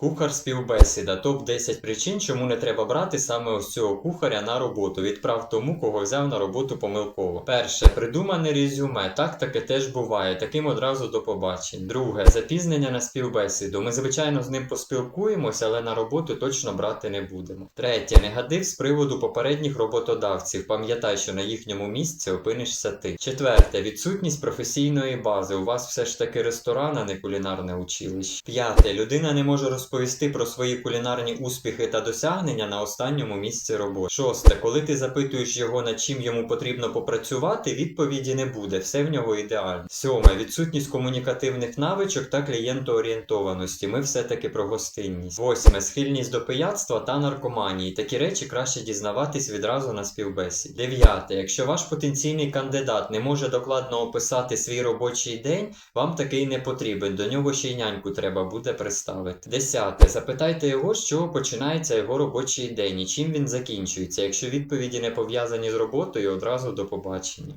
Кухар співбесіда. Топ 10 причин, чому не треба брати саме ось цього кухаря на роботу. Відправ тому, кого взяв на роботу помилково. Перше, придумане резюме. Так таке теж буває. Таким одразу до побачень. Друге, запізнення на співбесіду. Ми, звичайно, з ним поспілкуємося, але на роботу точно брати не будемо. Третє, негатив з приводу попередніх роботодавців. Пам'ятай, що на їхньому місці опинишся ти. Четверте, відсутність професійної бази. У вас все ж таки ресторан, а не кулінарне училище. П'яте, людина не може розповісти про свої кулінарні успіхи та досягнення на останньому місці роботи. Шосте, коли ти запитуєш його, над чим йому потрібно попрацювати, відповіді не буде, все в нього ідеально. Сьоме, відсутність комунікативних навичок та клієнтоорієнтованості. Ми все-таки про гостинність. Восьме, схильність до пияцтва та наркоманії. Такі речі краще дізнаватись відразу на співбесіді. Дев'яте, якщо ваш потенційний кандидат не може докладно описати свій робочий день, вам такий не потрібен. До нього ще й няньку треба буде представити. Десяте. Запитайте його, з чого починається його робочий день і чим він закінчується. Якщо відповіді не пов'язані з роботою, одразу до побачення.